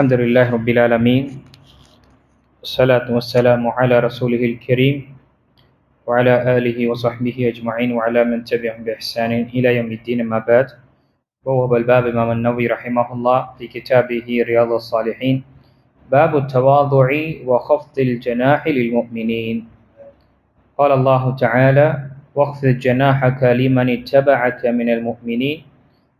الحمد لله رب العالمين والصلاة والسلام على رسوله الكريم وعلى آله وصحبه أجمعين وعلى من تبعهم بإحسان إلى يوم الدين أما بعد. وهو الباب إمام النووي رحمه الله في كتابه رياض الصالحين. باب التواضع وخفض الجناح للمؤمنين. قال الله تعالى واخفض جناحك لمن اتبعك من المؤمنين.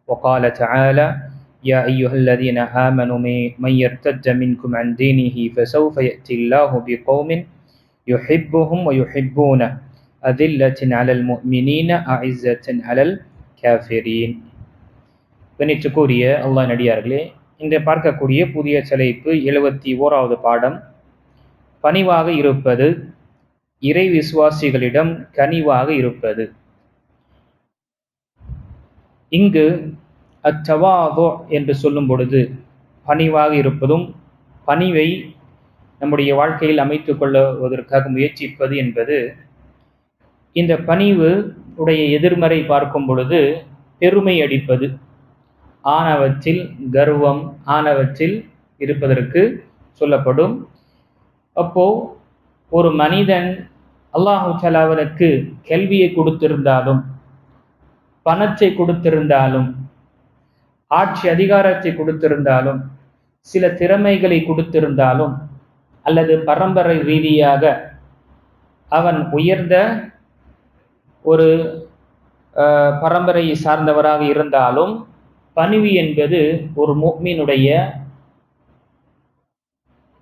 وقال تعالى يا أيها الذين آمنوا من يرتد منكم عن دينه فسوف يأتي الله بقوم يحبهم ويحبونه أذلة على المؤمنين أعزة على الكافرين கணிச்சுக்கூறிய அல்லாஹ் நடிகார்களே இன்று பார்க்கக்கூடிய புதிய தலைப்பு எழுபத்தி ஓராவது பாடம் பணிவாக இருப்பது இறை விசுவாசிகளிடம் கனிவாக இருப்பது இங்கு அச்சவாதோ என்று சொல்லும் பொழுது பணிவாக இருப்பதும் பணிவை நம்முடைய வாழ்க்கையில் அமைத்து கொள்வதற்காக முயற்சிப்பது என்பது இந்த பணிவு உடைய எதிர்மறை பார்க்கும் பொழுது பெருமை அடிப்பது. ஆனவற்றில் கர்வம் ஆனவற்றில் இருப்பதற்கு சொல்லப்படும். அப்போ ஒரு மனிதன் அல்லாஹு சலாவனுக்கு கேள்வியை கொடுத்திருந்தாலும் பணத்தை கொடுத்திருந்தாலும் ஆட்சி அதிகாரத்தை கொடுத்திருந்தாலும் சில திறமைகளை கொடுத்திருந்தாலும் அல்லது பரம்பரை ரீதியாக அவன் உயர்ந்த ஒரு பரம்பரையை சார்ந்தவராக இருந்தாலும் பணிவு என்பது ஒரு முக்மீனுடைய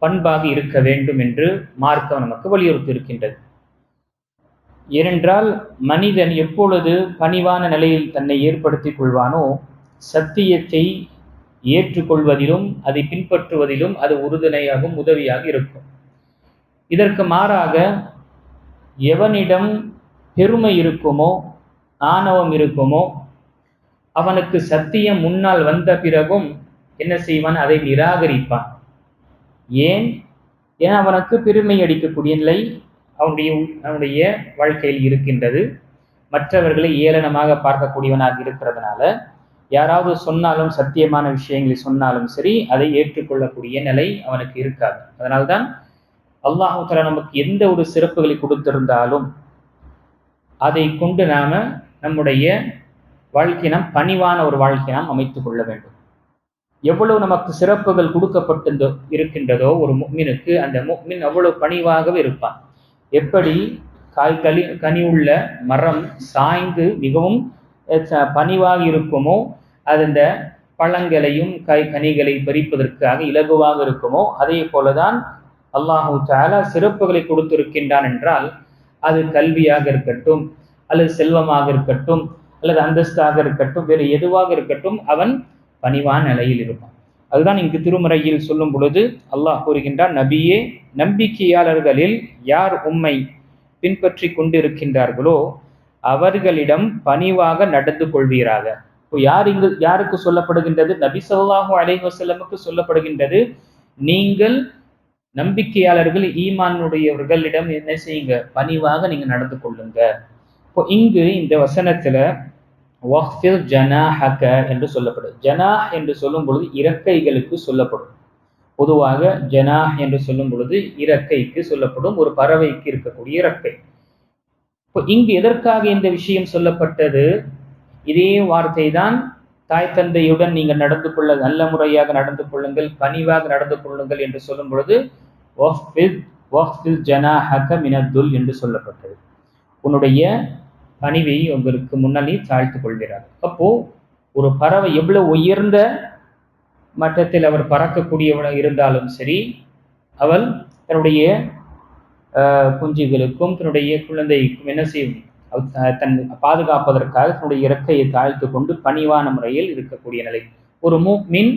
பண்பாக இருக்க வேண்டும் என்று மார்க்கம் நமக்கு வலியுறுத்தி இருக்கின்றது ஏனென்றால் மனிதன் எப்பொழுது பணிவான நிலையில் தன்னை ஏற்படுத்திக் கொள்வானோ சத்தியத்தை ஏற்றுக்கொள்வதிலும் அதை பின்பற்றுவதிலும் அது உறுதுணையாகவும் உதவியாக இருக்கும். இதற்கு மாறாக எவனிடம் பெருமை இருக்குமோ ஆணவம் இருக்குமோ அவனுக்கு சத்தியம் முன்னால் வந்த பிறகும் என்ன செய்வான்? அதை நிராகரிப்பான். ஏன்? ஏன் அவனுக்கு பெருமை அடிக்கக்கூடிய நிலை அவனுடைய அவனுடைய வாழ்க்கையில் இருக்கின்றது. மற்றவர்களை ஏளனமாக பார்க்கக்கூடியவனாக இருக்கிறதுனால யாராவது சொன்னாலும் சத்தியமான விஷயங்களை சொன்னாலும் சரி அதை ஏற்றுக்கொள்ளக்கூடிய நிலை அவனுக்கு இருக்காது. அதனால்தான் அல்லாஹால நமக்கு எந்த ஒரு சிறப்புகளை கொடுத்திருந்தாலும் அதை கொண்டு நாம நம்முடைய வாழ்க்கையினம் நாம் பணிவான ஒரு வாழ்க்கை நாம் அமைத்துக் கொள்ள வேண்டும். எவ்வளவு நமக்கு சிறப்புகள் கொடுக்கப்பட்டு இருக்கின்றதோ ஒரு முக்மினுக்கு அந்த முக்மின் அவ்வளவு பணிவாகவே இருப்பான். எப்படி? காய் களி கனி உள்ள மரம் சாய்ந்து மிகவும் பணிவாக இருக்குமோ அது இந்த பழங்களையும் கை கனிகளை பறிப்பதற்காக இலகுவாக இருக்குமோ அதே போலதான் அல்லாஹூ தாலா சிறப்புகளை கொடுத்திருக்கின்றான் என்றால் அது கல்வியாக இருக்கட்டும் அல்லது செல்வமாக இருக்கட்டும் அல்லது அந்தஸ்தாக இருக்கட்டும் வேறு எதுவாக இருக்கட்டும் அவன் பணிவான நிலையில் இருப்பான். அதுதான் இங்கு திருமுறையில் சொல்லும் பொழுது அல்லாஹ் கூறுகின்றான் நபியே நம்பிக்கையாளர்களில் யார் உம்மை பின்பற்றி கொண்டிருக்கின்றார்களோ அவர்களிடம் பணிவாக நடந்து கொள்வீராக. இப்போ யார் இங்கு யாருக்கு சொல்லப்படுகின்றது? நபி சொல்லாஹு அலைஹி வசல்லமுக்கு சொல்லப்படுகின்றது. நீங்கள் நம்பிக்கையாளர்கள் ஈமானுடையவர்களிடம் என்ன செய்யுங்க? பணிவாக நீங்க நடந்து கொள்ளுங்க. இப்போ இங்கு இந்த வசனத்துல வஃபில் ஜனாஹக என்று சொல்லப்படும். ஜனாஹ் என்று சொல்லும் பொழுது இறக்கைகளுக்கு சொல்லப்படும். பொதுவாக ஜனாஹ் என்று சொல்லும் பொழுது இறக்கைக்கு சொல்லப்படும். ஒரு பறவைக்கு இருக்கக்கூடிய இறக்கை. இப்போ இங்கு எதற்காக இந்த விஷயம் சொல்லப்பட்டது? இதே வார்த்தை தான் தாய் தந்தையுடன் நீங்கள் நடந்து கொள்ள நல்ல முறையாக நடந்து கொள்ளுங்கள் பணிவாக நடந்து கொள்ளுங்கள் என்று சொல்லும் பொழுது ஜனாஹக மினத்துல் என்று சொல்லப்பட்டது. உன்னுடைய பணிவை உங்களுக்கு முன்னாடி தாழ்த்து கொள்கிறார். அப்போ ஒரு பறவை எவ்வளவு உயர்ந்த மட்டத்தில் அவர் பறக்கக்கூடியவனாக இருந்தாலும் சரி அவள் தன்னுடைய குஞ்சுகளுக்கும் தன்னுடைய குழந்தைக்கும் என்ன செய்யும்? தன் பாதுகாப்பதற்காக தன்னுடைய இறக்கையை தாழ்த்து கொண்டு பணிவான முறையில் இருக்கக்கூடிய நிலை. ஒரு மூக்மின்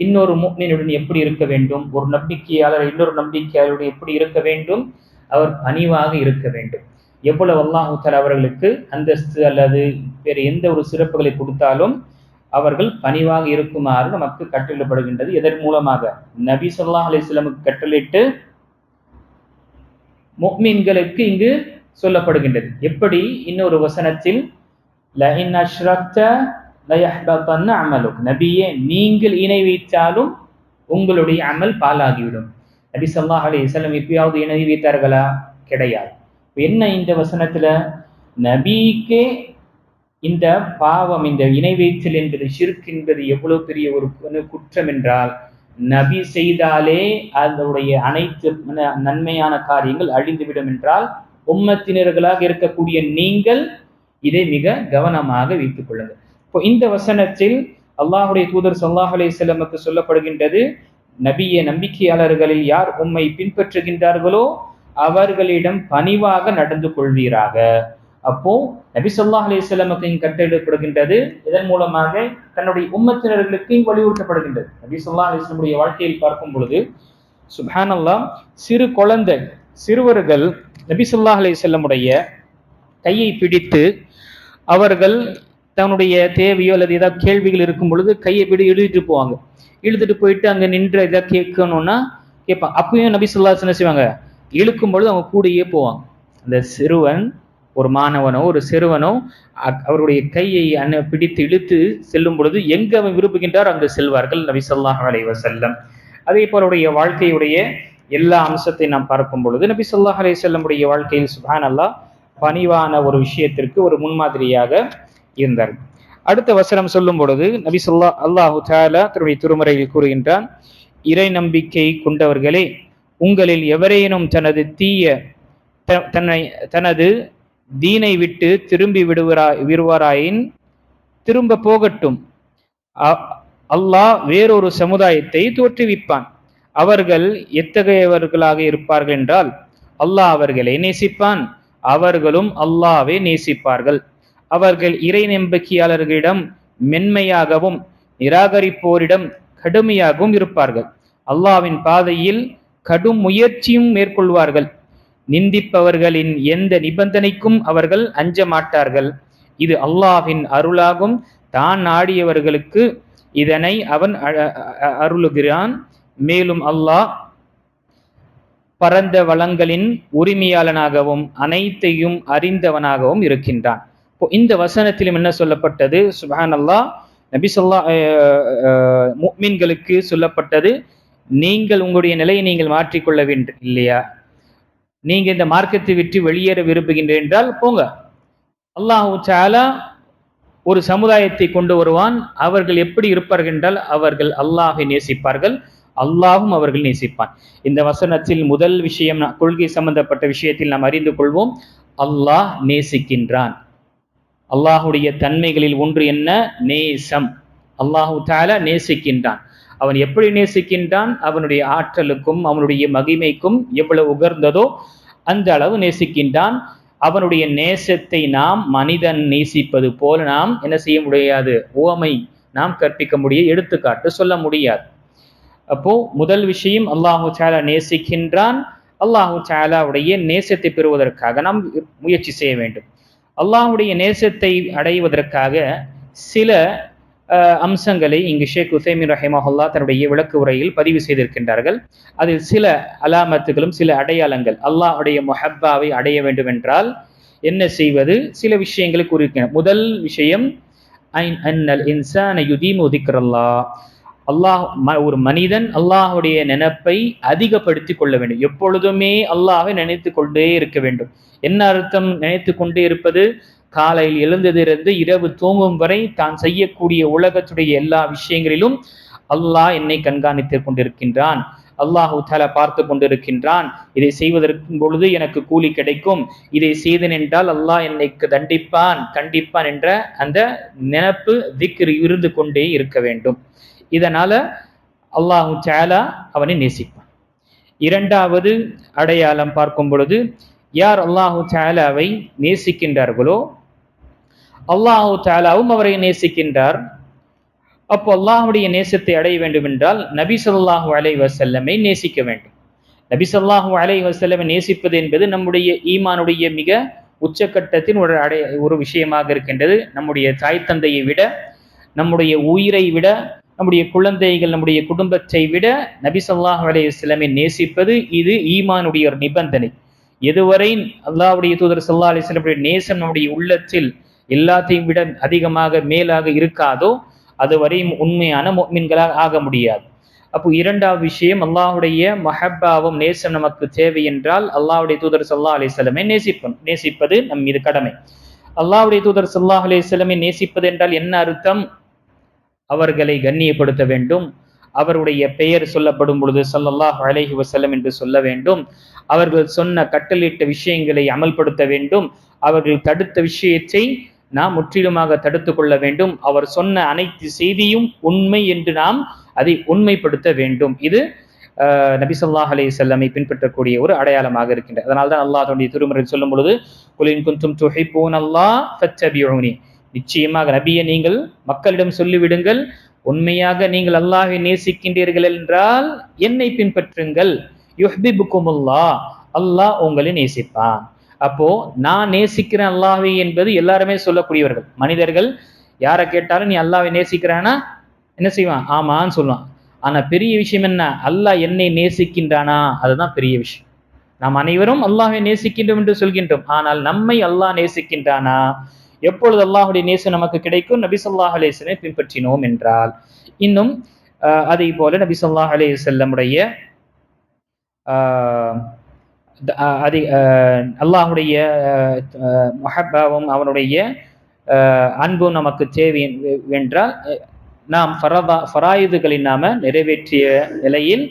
இன்னொரு மூக்மினுடன் எப்படி இருக்க வேண்டும்? ஒரு நம்பிக்கையாளர் இன்னொரு நம்பிக்கையாளருடன் எப்படி இருக்க வேண்டும்? அவர் பணிவாக இருக்க வேண்டும். எவ்வளவு அல்லாஹூத்தர் அவர்களுக்கு அந்தஸ்து அல்லது வேறு எந்த ஒரு சிறப்புகளை கொடுத்தாலும் அவர்கள் பணிவாக இருக்குமாறு நமக்கு கட்டளப்படுகின்றது எதன் மூலமாக? நபி சொல்லாஹ் அலிஸ்லமுக்கு கட்டளிட்டு முக்மீன்களுக்கு இங்கு சொல்லப்படுகின்றது. எப்படி? இன்னொரு வசனத்தில் அமலுக். நபியே நீங்கள் இணை வைத்தாலும் உங்களுடைய அமல் பாலாகிவிடும் நபி சல்லாஹ் அலைஹி வஸல்லம் எப்பயாவது இணை வைத்தார்களா கிடையாது. என்ன இந்த வசனத்துல? நபிக்கே இந்த பாவம் இந்த இணை வைத்தல் என்பது ஷிர்க் என்பது எவ்வளவு பெரிய ஒரு குற்றம் என்றால் நபி செய்தாலே அதனுடைய அனைத்து நன்மையான காரியங்கள் அழிந்துவிடும் என்றால் உம்மத்தினர்களாக இருக்கக்கூடிய நீங்கள் இதை மிக கவனமாக வைத்துக் கொள்ளுங்கள். இப்போ இந்த வசனத்தில் அல்லாஹுடைய தூதர் சல்லாஹ் அலைஹி சொல்லப்படுகின்றது நபிய நம்பிக்கையாளர்களில் யார் உம்மை பின்பற்றுகின்றார்களோ அவர்களிடம் பணிவாக நடந்து கொள்வீராக. அப்போ நபிசல்லா ஸல்லல்லாஹு அலைஹி இதன் மூலமாக தன்னுடைய உம்மத்தினர்களுக்கு வலியுறுத்தப்படுகின்றது. நபிசல்லா அலிஸ்லமுடைய வாழ்க்கையில் பார்க்கும் பொழுது சுப்ஹானல்லாஹ் சிறு குழந்தை சிறுவர்கள் நபி அலிசல்லமுடைய கையை பிடித்து அவர்கள் தன்னுடைய தேவையோ அல்லது ஏதாவது கேள்விகள் இருக்கும் பொழுது கையை பிடி எழுதிட்டு போவாங்க. இழுத்துட்டு போயிட்டு அங்கே நின்று ஏதாவது கேட்கணும்னா கேட்பாங்க. அப்பயும் நபி ஸல்லல்லாஹு என்ன செய்வாங்க? இழுக்கும் பொழுது அவங்க கூடயே போவாங்க. அந்த சிறுவன் ஒரு மாணவனோ ஒரு சிறுவனோ அவருடைய கையை அண்ண பிடித்து இழுத்து செல்லும் பொழுது எங்க அவன் விரும்புகின்றார்? அங்கு செல்வார்கள் நபி சொல்லாஹ் அலைஹி செல்லம் அதே போல அவருடைய வாழ்க்கையுடைய எல்லா அம்சத்தை நாம் பார்க்கும் பொழுது நபி சொல்லாஹ் அலைஹி செல்லமுடைய வாழ்க்கையில் சுப்ஹானல்லாஹ் பணிவான ஒரு விஷயத்திற்கு ஒரு முன்மாதிரியாக இருந்தார். அடுத்த வசனம் சொல்லும் பொழுது நபி சொல்லா அல்லாஹு தாலா தன்னுடைய திருமறையில் கூறுகின்றான் இறை நம்பிக்கை கொண்டவர்களே உங்களில் எவரேனும் தனது தீய த- தன்னை தனது தீனை விட்டு திரும்பி விடுவரா விடுவாராயின் திரும்ப போகட்டும். அ- அல்லாஹ் வேறொரு சமுதாயத்தை தோற்றுவிப்பான். அவர்கள் எத்தகையவர்களாக இருப்பார்கள் என்றால் அல்லாஹ் அவர்களை நேசிப்பான். அவர்களும் அல்லாஹ்வை நேசிப்பார்கள். அவர்கள் இறை நம்பிக்கையாளர்களிடம் மென்மையாகவும் நிராகரிப்போரிடம் கடுமையாகவும் இருப்பார்கள். அல்லாஹ்வின் பாதையில் கடும் முயற்சியும் மேற்கொள்வார்கள். நிந்திப்பவர்களின் எந்த நிபந்தனைக்கும் அவர்கள் அஞ்ச மாட்டார்கள் இது அல்லாஹின் அருளாகும். தான் நாடியவர்களுக்கு இதனை அவன் அ- அருளுகிறான். மேலும் அல்லாஹ் பரந்த வளங்களின் உரிமையாளனாகவும் அனைத்தையும் அறிந்தவனாகவும் இருக்கின்றான். இப்போ இந்த வசனத்திலும் என்ன சொல்லப்பட்டது? சுபான் அல்லாஹ் நபி சொல்லா முக்மின்களுக்கு சொல்லப்பட்டது நீங்கள் உங்களுடைய நிலையை நீங்கள் மாற்றிக்கொள்ள வேண்டும் இல்லையா? நீங்க இந்த மார்க்கத்தை விட்டு வெளியேற விரும்புகின்றேன் என்றால் போங்க. அல்லாஹு சாலா ஒரு சமுதாயத்தை கொண்டு வருவான். அவர்கள் எப்படி இருப்பார்கள் என்றால் அவர்கள் அல்லாஹை நேசிப்பார்கள். அல்லாஹும் அவர்கள் நேசிப்பான். இந்த வசனத்தில் முதல் விஷயம் கொள்கை சம்பந்தப்பட்ட விஷயத்தில் நாம் அறிந்து கொள்வோம். அல்லாஹ் நேசிக்கின்றான். அல்லாஹுடைய தன்மைகளில் ஒன்று என்ன? நேசம். அல்லாஹு தாலா நேசிக்கின்றான். அவன் எப்படி நேசிக்கின்றான்? அவனுடைய ஆற்றலுக்கும் அவனுடைய மகிமைக்கும் எவ்வளவு உகர்ந்ததோ அந்த அளவு நேசிக்கின்றான். அவனுடைய நேசத்தை நாம் மனிதன் நேசிப்பது போல நாம் என்ன செய்ய முடியாது? உவமை நாம் கற்பிக்க முடிய எடுத்துக்காட்டு சொல்ல முடியாது. அப்போ முதல் விஷயம் அல்லாஹு சாலா நேசிக்கின்றான். அல்லாஹு சாலாவுடைய நேசத்தை பெறுவதற்காக நாம் முயற்சி செய்ய வேண்டும். அல்லாஹுடைய நேசத்தை அடைவதற்காக சில அம்சங்களை இங்கு ஷேக் உசைமின் ரஹிமஹுல்லா தன்னுடைய விளக்கு உரையில் பதிவு செய்திருக்கின்றார்கள். அதில் சில அலாமத்துகளும் சில அடையாளங்கள். அல்லாஹுடைய மொஹப்பாவை அடைய வேண்டும் என்றால் என்ன செய்வது? சில விஷயங்களை கூறியிருக்கின்றன. முதல் விஷயம் ஐன் அன்னல் இன்சான யுதீமு திக்ரல்லா. அல்லாஹ் ம- ஒரு மனிதன் அல்லாஹுடைய நினைப்பை அதிகப்படுத்தி கொள்ள வேண்டும். எப்பொழுதுமே அல்லாஹை நினைத்து கொண்டே இருக்க வேண்டும். என்ன அர்த்தம் நினைத்து கொண்டே இருப்பது? காலையில் எழுந்ததிலிருந்து இரவு தூங்கும் வரை தான் செய்யக்கூடிய உலகத்துடைய எல்லா விஷயங்களிலும் அல்லாஹ் என்னை கண்காணித்துக் கொண்டிருக்கின்றான். அல்லாஹு தால பார்த்து கொண்டிருக்கின்றான். இதை செய்வதற்கு பொழுது எனக்கு கூலி கிடைக்கும். இதை செய்தேன் என்றால் அல்லாஹ் என்னை தண்டிப்பான் கண்டிப்பான் என்ற அந்த நினப்பு திக்ரு இருந்து கொண்டே இருக்க வேண்டும். இதனால அல்லாஹு சாலா அவனை நேசிப்பான். இரண்டாவது அடையாளம் பார்க்கும் பொழுது யார் அல்லாஹு சாலாவை நேசிக்கின்றார்களோ அல்லாஹு தாலாவும் அவரை நேசிக்கின்றார். அப்போ அல்லாஹுடைய நேசத்தை அடைய வேண்டும் என்றால் நபி சொல்லாஹு அலை வசல்லமை நேசிக்க வேண்டும். நபி சொல்லாஹு அலை வசல்லமை நேசிப்பது என்பது நம்முடைய ஈமானுடைய மிக உச்சக்கட்டத்தின் ஒரு அடைய ஒரு விஷயமாக இருக்கின்றது. நம்முடைய தாய் தந்தையை விட நம்முடைய உயிரை விட நம்முடைய குழந்தைகள் நம்முடைய குடும்பத்தை விட நபி ஸல்லல்லாஹு அலைஹி நேசிப்பது இது ஈமானுடைய ஒரு நிபந்தனை. எதுவரை அல்லாவுடைய தூதர் சல்லா அலிஸ்லமுடைய நேசம் நம்முடைய உள்ளத்தில் எல்லாத்தையும் விட அதிகமாக மேலாக இருக்காதோ அதுவரை உண்மையான முஃமின்களாக ஆக முடியாது. அப்போ இரண்டாவது விஷயம் அல்லாஹுடைய மஹப்பாவும் நேசம் நமக்கு தேவை என்றால் அல்லாஹுடைய தூதர் சல்லா அலிஸ்லமை நேசிப்போம் நேசிப்பது நம் மீது கடமை. அல்லாஹுடைய தூதர் சல்லாஹ் அலிஸ்லமை நேசிப்பது என்றால் என்ன அர்த்தம்? அவர்களை கண்ணியப்படுத்த வேண்டும். அவருடைய பெயர் சொல்லப்படும் பொழுது சல்லல்லாஹ் அலைஹி வசல்லம் என்று சொல்ல வேண்டும். அவர்கள் சொன்ன கட்டளிட்ட விஷயங்களை அமல்படுத்த வேண்டும். அவர்கள் தடுத்த விஷயத்தை நாம் முற்றிலுமாக தடுத்து கொள்ள வேண்டும். அவர் சொன்ன அனைத்து செய்தியும் உண்மை என்று நாம் அதை உண்மைப்படுத்த வேண்டும். இது நபிசல்லாஹ் அலி செல்லமை பின்பற்றக்கூடிய ஒரு அடையாளமாக இருக்கின்றது அதனால தான் அல்லாஹ் தன்னுடைய திருமுறை சொல்லும் பொழுது குலின் குந்தும் துஹிப்பூன் அல்லாஹ் ஃபத்தபியூனி. நிச்சயமாக நபியை நீங்கள் மக்களிடம் சொல்லிவிடுங்கள். உண்மையாக நீங்கள் அல்லாஹை நேசிக்கின்றீர்கள் என்றால் என்னை பின்பற்றுங்கள். யுஹ்பிபுக்குமுல்லா அல்லாஹ் உங்களை நேசிப்பான். அப்போ நான் நேசிக்கிறேன் அல்லாஹே என்பது எல்லாருமே சொல்லக்கூடியவர்கள். மனிதர்கள் யாரை கேட்டாலும் நீ அல்லாவை நேசிக்கிறானா? என்ன செய்வான்? ஆமான்னு சொல்லுவான். ஆனா பெரிய விஷயம் என்ன? அல்லாஹ் என்னை நேசிக்கின்றானா? அதுதான் பெரிய விஷயம். நாம் அனைவரும் அல்லாஹை நேசிக்கின்றோம் என்று சொல்கின்றோம். ஆனால் நம்மை அல்லாஹ் நேசிக்கின்றானா? எப்பொழுது அல்லாஹுடைய நேசம் நமக்கு கிடைக்கும்? நபி சொல்லாஹ் அலேசனை பின்பற்றினோம் என்றால். இன்னும் அதே போல நபி சொல்லாஹ் அலே செல்லமுடைய அதை அல்லாஹுடைய மஹப்பாவும் அவனுடைய அன்பும் நமக்கு தேவை என்றால் நாம் ஃபரதா ஃபராயுதுகளை நாம நிறைவேற்றிய நிலையில்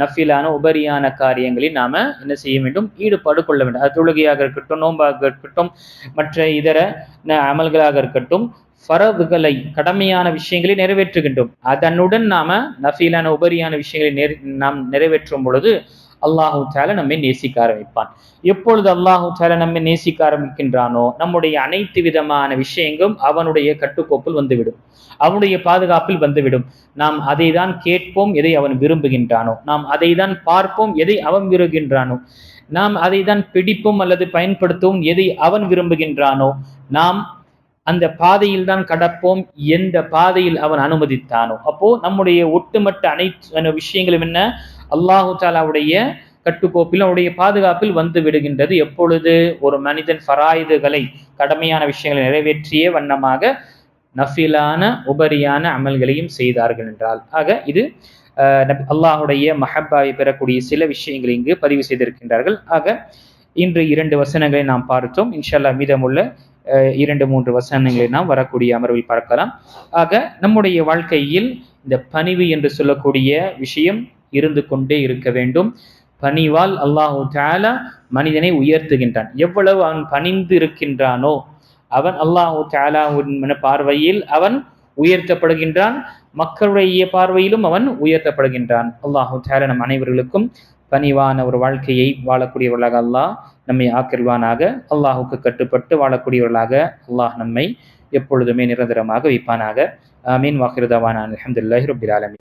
நஃபிலான உபரியான காரியங்களில் நாம என்ன செய்ய வேண்டும்? ஈடுபாடு கொள்ள வேண்டும். அது தொழுகையாக இருக்கட்டும் நோம்பாக இருக்கட்டும் மற்ற இதர அமல்களாக இருக்கட்டும் ஃபரதுகளை கடமையான விஷயங்களை நிறைவேற்றுகின்றோம். அதனுடன் நாம நஃபீலான உபரியான விஷயங்களை நாம் நிறைவேற்றும் பொழுது அல்லாஹூ சால நம்மை நேசிக்க ஆரம்பிப்பான். எப்பொழுது அல்லாஹூ சால நம்மை நேசிக்க ஆரம்பிக்கின்றானோ நம்முடைய அனைத்து விதமான விஷயங்களும் அவனுடைய கட்டுக்கோப்பில் வந்துவிடும். அவனுடைய பாதுகாப்பில் வந்துவிடும். நாம் அதை தான் கேட்போம் எதை அவன் விரும்புகின்றானோ. நாம் அதை தான் பார்ப்போம் எதை அவன் விரும்புகின்றானோ. நாம் அதை தான் பிடிப்போம் அல்லது பயன்படுத்தவும் எதை அவன் விரும்புகின்றானோ. நாம் அந்த பாதையில் தான் கடப்போம் எந்த பாதையில் அவன் அனுமதித்தானோ. அப்போ நம்முடைய ஒட்டுமொத்த அனைத்து விஷயங்களும் என்ன? அல்லாஹு தாலாவுடைய கட்டுக்கோப்பில் அவருடைய பாதுகாப்பில் வந்து விடுகின்றது. எப்பொழுது? ஒரு மனிதன் ஃபராயுதுகளை கடமையான விஷயங்களை நிறைவேற்றிய வண்ணமாக நஃபிலான உபரியான அமல்களையும் செய்தார்கள் என்றால். ஆக இது அல்லாஹுடைய மஹப்பாவை பெறக்கூடிய சில விஷயங்களை இங்கு பதிவு செய்திருக்கின்றார்கள். ஆக இன்று இரண்டு வசனங்களை நாம் பார்த்தோம். இன்ஷல்லா மீதமுள்ள இரண்டு மூன்று வசனங்களை நாம் வரக்கூடிய அமர்வில் பார்க்கலாம். ஆக நம்முடைய வாழ்க்கையில் இந்த பணிவு என்று சொல்லக்கூடிய விஷயம் இருந்து கொண்டே இருக்க வேண்டும். பணிவால் அல்லாஹு தாலா மனிதனை உயர்த்துகின்றான். எவ்வளவு அவன் பணிந்து இருக்கின்றானோ அவன் அல்லாஹு தாலாவின் பார்வையில் அவன் உயர்த்தப்படுகின்றான். மக்களுடைய பார்வையிலும் அவன் உயர்த்தப்படுகின்றான். அல்லாஹு தாலா நம் அனைவர்களுக்கும் பணிவான ஒரு வாழ்க்கையை வாழக்கூடியவர்களாக அல்லாஹ் நம்மை ஆக்கிருவானாக அல்லாஹுக்கு கட்டுப்பட்டு வாழக்கூடியவர்களாக அல்லாஹ் நம்மை எப்பொழுதுமே நிரந்தரமாக வைப்பானாக. ஆமீன். வாக்கிருதவான அலமதுல்லாஹி ரபில் ஆலமி